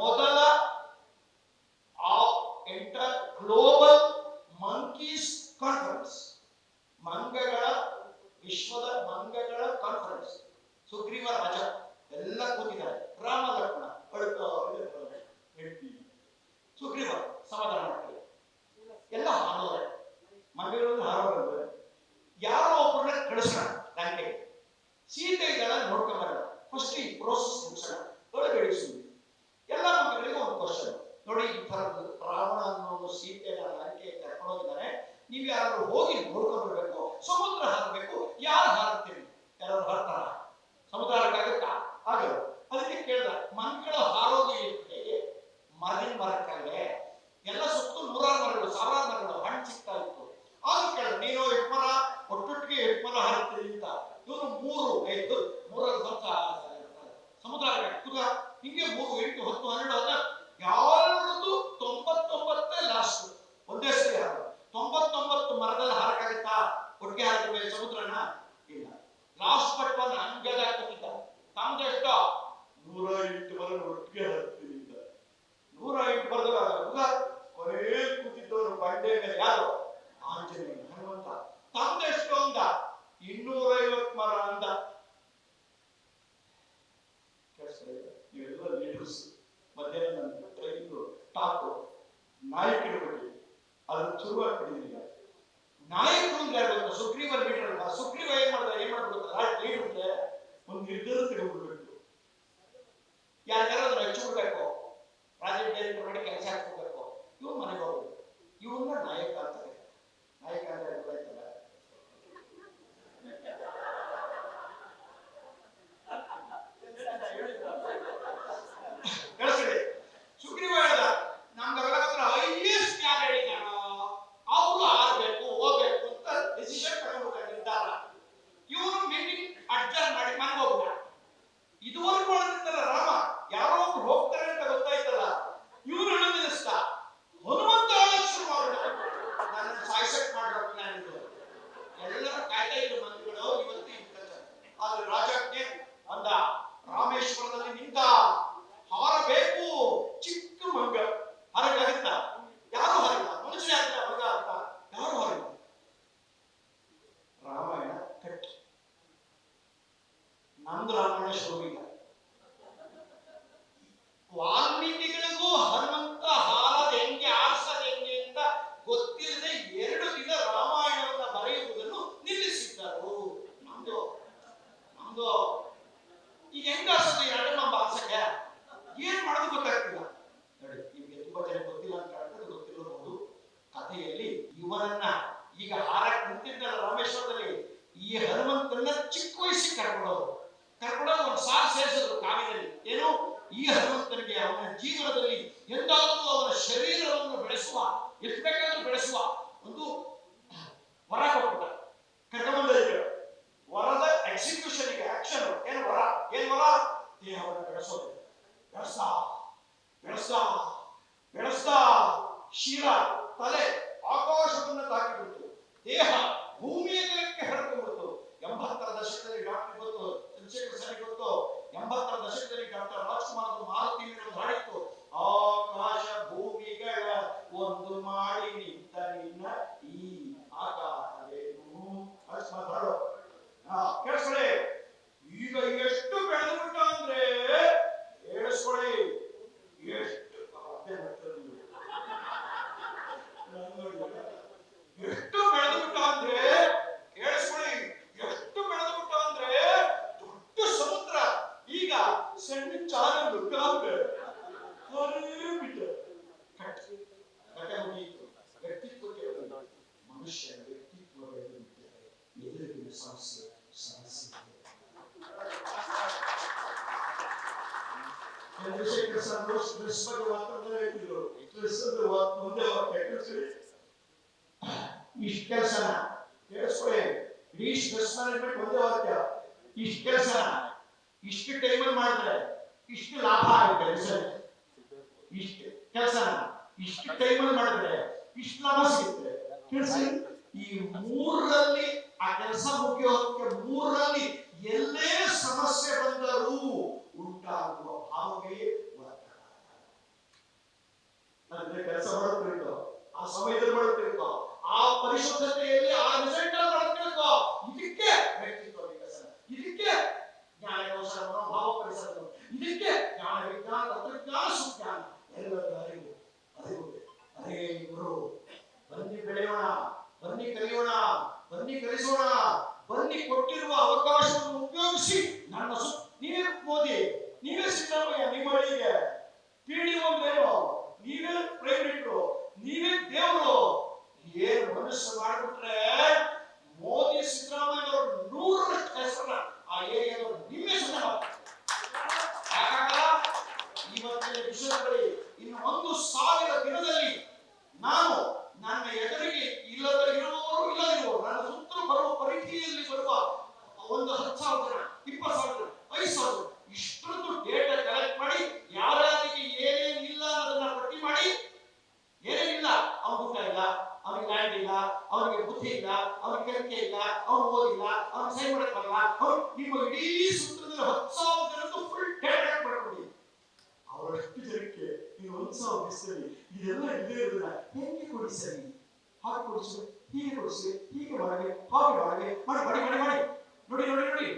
ಮೊದಲ ಆ enter global monkeys conference. ಮಂಗಗಳ, ವಿಶ್ವದ ಮಂಗಗಳ ಕಾನ್ಫರೆನ್ಸ್. ಸುಗ್ರೀವ ರಾಜ ಎಲ್ಲ ಕೂತಿದ್ದಾರೆ. ರಾಮ ಲಕ್ಷ್ಮಣ ಸುಗ್ರೀವ, ಸಮಾಧಾನ ಮಾಡ್ತಾರೆ. ಎಲ್ಲ ಹಾರೋರೆ. ಮಂಗಗಳನ್ನು ಹಾರೋರೆ ಯಾರೋ ಒಬ್ಬರನ್ನ ಕಳಿಸೋಣ ಗಂಟೆಗೆ ಸೀತೆಗಳ ನೋಡ್ಕೊಂಬರೋಣ ಫಸ್ಟ್ಲಿ ಪ್ರೋಸೆಸ್ worked good. ನಮ್ದು ರಾಮಾಯಣ ವಾರ ಎಷ್ಟು ಬೇಕಾದ್ರೂ ಬೆಳೆಸುವ ಒಂದು ವರ ಕೊಟ್ಟ ಕರ್ಕೊಂಡ ವರದ ಎಕ್ಸಿಕ್ಯೂಷನ್ ಆಕ್ಷನ್ ಏನು ವರ? ಏನ್ ವರ? ದೇಹವನ್ನು ಬೆಳೆಸೋದು. ಬೆಳೆಸ್ತಾ ಬೆಳೆಸ್ತಾ ಬೆಳೆಸ್ತಾ, ಶೀಲ, ತಲೆ, ಆಕಾಶವನ್ನು ತಾಕಿಬಿಟ್ಟು ದೇಹ senin çağrındır kahve. Hariye bir de. Kaka honeyi व्यक्तित्व के मनुष्य व्यक्तित्व मेरे अनुसार से साहसी है ಚಂದ್ರಶೇಖರ್ ಸರ್ ಕ್ರಿಸ್ಮಸ್ ವಾತಾವರಣ ಹೇಳ್ತಿದ್ರು ಕ್ರಿಸ್ತದ ಮುಂದೆ ಇಷ್ಟ ಕೆಲಸ ಕೇಳಿಸ್ಕೊಳ್ಳಿ ಇಡೀ ಸ್ಟ್ರೆಸ್ ಮ್ಯಾನೇಜ್ಮೆಂಟ್ ಒಂದೇ ವಾಕ್ಯ ಇಷ್ಟ ಕೆಲಸ ಇಷ್ಟು ಟೈಮಲ್ಲಿ ಮಾಡಿದ್ರೆ ಇಷ್ಟು ಲಾಭ ಆಗುತ್ತೆ ಇಷ್ಟು ಕೆಲಸ ಇಷ್ಟು ಟೈಮಲ್ಲಿ ಮಾಡಿದ್ರೆ ಇಷ್ಟು ಲಾಭ ಸಿಗುತ್ತೆ. ಈ ಮೂರರಲ್ಲಿ, ಆ ಕೆಲಸ ಹೋಗಕ್ಕೆ ಮೂರರಲ್ಲಿ ಎಲ್ಲೇ ಸಮಸ್ಯೆ ಬಂದರೂ ಉಂಟಾಗುವ ಭಾವವೇ ಕೆಲಸ ಮಾಡುತ್ತಿರ್ತೋ ಆ ಸಮಯದಲ್ಲಿ ಮಾಡುತ್ತಿರ್ತೋ ಆ ಪರಿಶುದ್ಧತೆಯಲ್ಲಿ, ಆ ರಿಸಲ್ಟ್ ಇದಕ್ಕೆ ಜ್ಞಾನ ವಿಜ್ಞಾನ ತಂತ್ರಜ್ಞಾನ ಸುಜ್ಞಾನ ಎಲ್ಲರ ಅರಿವು ಅರಿವು ಅದೇ ಇವರು ಬನ್ನಿ ಬೆಳೆಯೋಣ, ಬನ್ನಿ ಕಲಿಯೋಣ, ಬನ್ನಿ ಕಲಿಸೋಣ, ಬನ್ನಿ ಕೊಟ್ಟಿರುವ ಅವಕಾಶವನ್ನು ಉಪಯೋಗಿಸಿ ನನ್ನ ಸು ನೀವೇ ಮೋದಿ ನೀವೇ ಸಿದ್ದರಾಮಯ್ಯ, ನಿಮ್ಮ ಹಳ್ಳಿಗೆ ಓ ಮೇಲೋ ನೀವೇ ಪ್ರೈಮ್ ಮಿನಿಸ್ಟ್ರು ನೀವೇ ದೇವರು. ಏನು ಮನಸ್ಸು ಮಾಡಿಬಿಟ್ರೆ ಮೋದಿ ಸಿದ್ದರಾಮಯ್ಯ ಬುದ್ಧಿ ಇಲ್ಲ ಅವ್ರ ಕಲಿಕೆ ಇಲ್ಲ ಅವ್ರು ಓದಿಲ್ಲ ಅವ್ರ ಸೈ ಮಾಡಕ್ ಬರಲ್ಲ ಅವ್ರು ನಿಮ್ಮ ಇಡೀ ಸೂತ್ರದಲ್ಲಿ ಹತ್ತು ಸಾವಿರ ಜನದ್ದು ಫುಲ್ ಡೇಟಾ ಮಾಡ್ಕೊಡಿ ಅವರಷ್ಟು ಜನಕ್ಕೆ ನೀವು ಒಂದು ಸಾವಿರ ದಿವಸದಲ್ಲಿ ಇದೆಲ್ಲ ಇದೇ ಇರೋದಿಲ್ಲ ಹೆಂಗೆ ಕೊಡಿಸಲಿ ಹಾಗೆ ಕೊಡಿಸಿ ಹೀಗೆ ಕೊಡಿಸಿ ಹೀಗೆ ಮಾಡಿ ಹಾಗೆ ಮಾಡಿ ಮಾಡಿ ಮಾಡಿ ಮಾಡಿ ನೋಡಿ ನೋಡಿ ನೋಡಿ